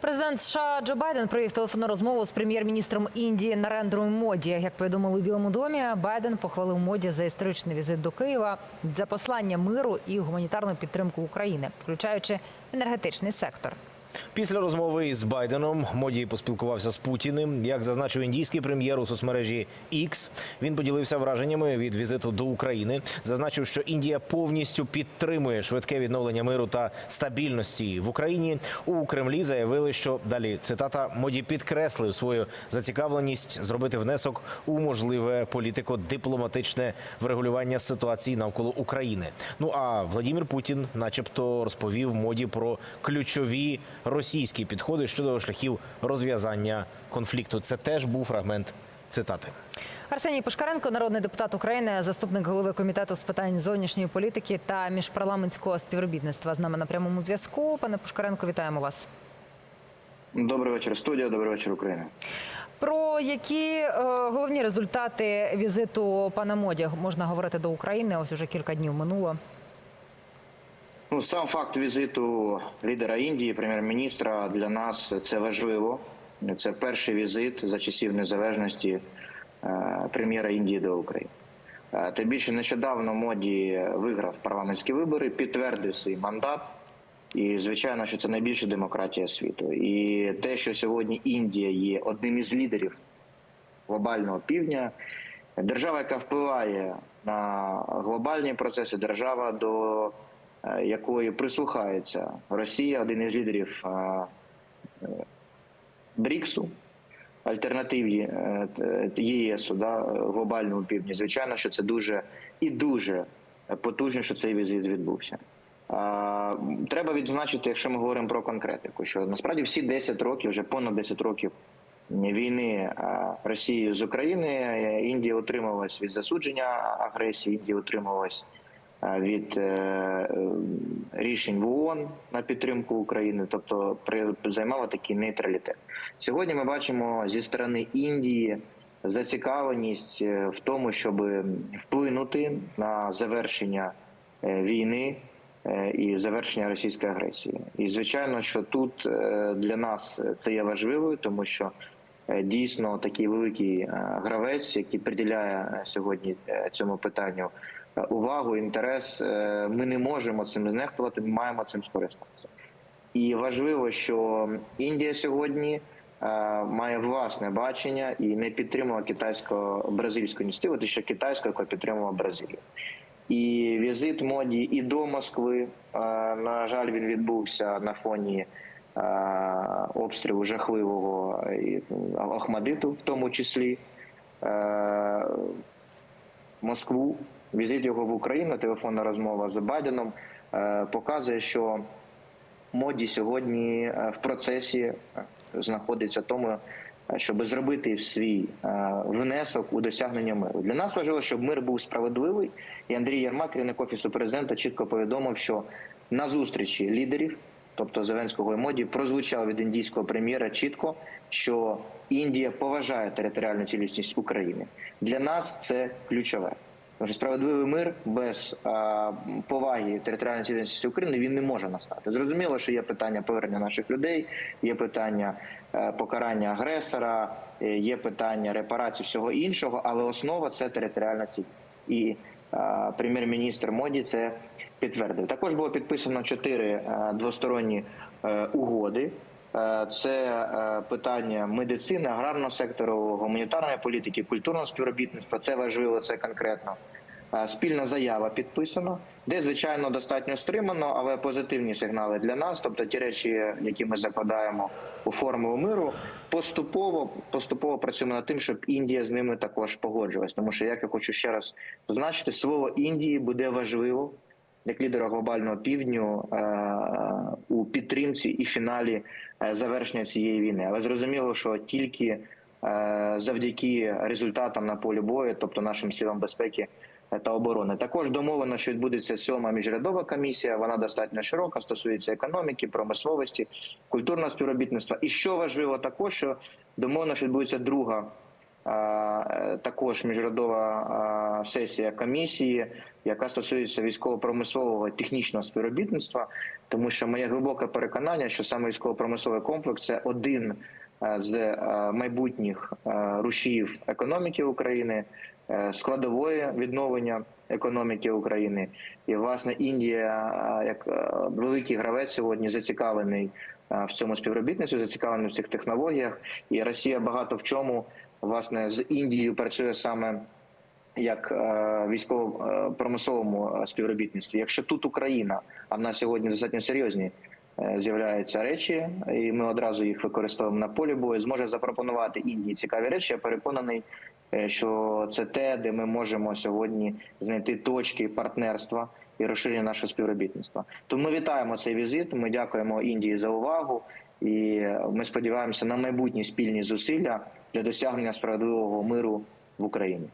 Президент США Джо Байден провів телефонну розмову з прем'єр-міністром Індії Нарендрою Моді. Як повідомили у Білому домі, Байден похвалив моді за історичний візит до Києва за послання миру і гуманітарну підтримку України, включаючи енергетичний сектор. Після розмови із Байденом Моді поспілкувався з Путіним. Як зазначив індійський прем'єр у соцмережі X, він поділився враженнями від візиту до України. Зазначив, що Індія повністю підтримує швидке відновлення миру та стабільності в Україні. У Кремлі заявили, що далі цитата Моді підкреслив свою зацікавленість зробити внесок у можливе політико-дипломатичне врегулювання ситуації навколо України. Ну а Владимир Путін, начебто, розповів моді про ключові російські підходи щодо шляхів розв'язання конфлікту. Це теж був фрагмент цитати. Арсеній Пушкаренко, народний депутат України, заступник голови комітету з питань зовнішньої політики та міжпарламентського співробітництва з нами на прямому зв'язку. Пане Пушкаренко, вітаємо вас. Добрий вечір, студія. Добрий вечір, Україна. Про які е, головні результати візиту пана Моді можна говорити до України? Ось уже кілька днів минуло. Ну, сам факт візиту лідера Індії, прем'єр-міністра, для нас це важливо. Це перший візит за часів незалежності е, прем'єра Індії до України. Е, Тим більше нещодавно моді виграв парламентські вибори, підтвердив свій мандат. І звичайно, що це найбільша демократія світу. І те, що сьогодні Індія є одним із лідерів глобального півдня, держава, яка впливає на глобальні процеси, держава, до якої прислухається Росія, один із лідерів е, е, БРІКСу, альтернативі е, ЄСу, да, е, глобальному півдні. Звичайно, що це дуже і дуже потужно, що цей візит відбувся. Треба відзначити, якщо ми говоримо про конкретику, що насправді всі 10 років, вже понад 10 років війни Росії з України, е, Індія утрималась від засудження агресії, Індія утрималась від е, е, рішень в ООН на підтримку України, тобто займала такий нейтралітет. Сьогодні ми бачимо зі сторони Індії зацікавленість е, в тому, щоб вплинути на завершення е, війни е, і завершення російської агресії. І звичайно, що тут е, для нас це є важливою, тому що е, дійсно такий великий е, гравець, який приділяє е, сьогодні е, цьому питанню е, увагу, інтерес, е, ми не можемо цим знехтувати, ми маємо цим скористатися. І важливо, що Індія сьогодні е, має власне бачення і не підтримує китайсько-бразильську ініціативу, те, що китайська, яка підтримувала Бразилію. І візит моді і до Москви. е, На жаль, він відбувся на фоні обстрілу жахливого Ахмадиту, в тому числі. Москву. Візит його в Україну, телефонна розмова з Байденом е, показує, що моді сьогодні е, в процесі е, знаходиться тому, щоб зробити свій внесок у досягнення миру. Для нас важливо, щоб мир був справедливий. І Андрій Єрмак, керівник офісу президента, чітко повідомив, що на зустрічі лідерів, тобто Зеленського і моді, прозвучав від індійського прем'єра чітко, що Індія поважає територіальну цілісність України. Для нас це ключове. Що справедливий мир без а, поваги територіальної цілісності України він не може настати. Зрозуміло, що є питання повернення наших людей, є питання е, покарання агресора, е, є питання репарації всього іншого, але основа це територіальна цілісність. І а, прем'єр-міністр Моді це підтвердив. Також було підписано чотири е, двосторонні е, угоди. Е, Це е, питання медицини, аграрного сектору, гуманітарної політики, культурного співробітництва. Це важливо, це конкретно. Е, Спільна заява підписана, де звичайно достатньо стримано, але позитивні сигнали для нас. Тобто ті речі, які ми закладаємо у формулу миру, поступово поступово працюємо над тим, щоб Індія з ними також погоджувалась. Тому що як я хочу ще раз зазначити, слово Індії буде важливо як лідера глобального півдню е, у підтримці і фіналі е, завершення цієї війни. Але зрозуміло, що тільки е, завдяки результатам на полі бою, тобто нашим силам безпеки та оборони, також домовлено, що відбудеться сьома міжрядова комісія. Вона достатньо широка, стосується економіки, промисловості, культурного співробітництва. І що важливо, також що домовлено, що відбудеться друга також міжрядова е, сесія комісії, яка стосується військово-промислового технічного співробітництва, тому що моє глибоке переконання, що саме військово-промисловий комплекс це один е, з е, майбутніх е, рушіїв економіки України, е, складової відновлення економіки України. І власне Індія, е, як е, великий гравець сьогодні, зацікавлений е, в цьому співробітництві, зацікавлений в цих технологіях. І Росія багато в чому власне з Індією працює саме як е, військово-промисловому е, співробітництві. Якщо тут Україна, а в нас сьогодні достатньо серйозні е, з'являються речі, і ми одразу їх використовуємо на полі бою, зможе запропонувати Індії цікаві речі. Я переконаний, е, що це те, де ми можемо сьогодні знайти точки партнерства і розширення нашого співробітництва. Тому ми вітаємо цей візит. Ми дякуємо Індії за увагу, і ми сподіваємося на майбутні спільні зусилля для досягнення справедливого миру в Україні.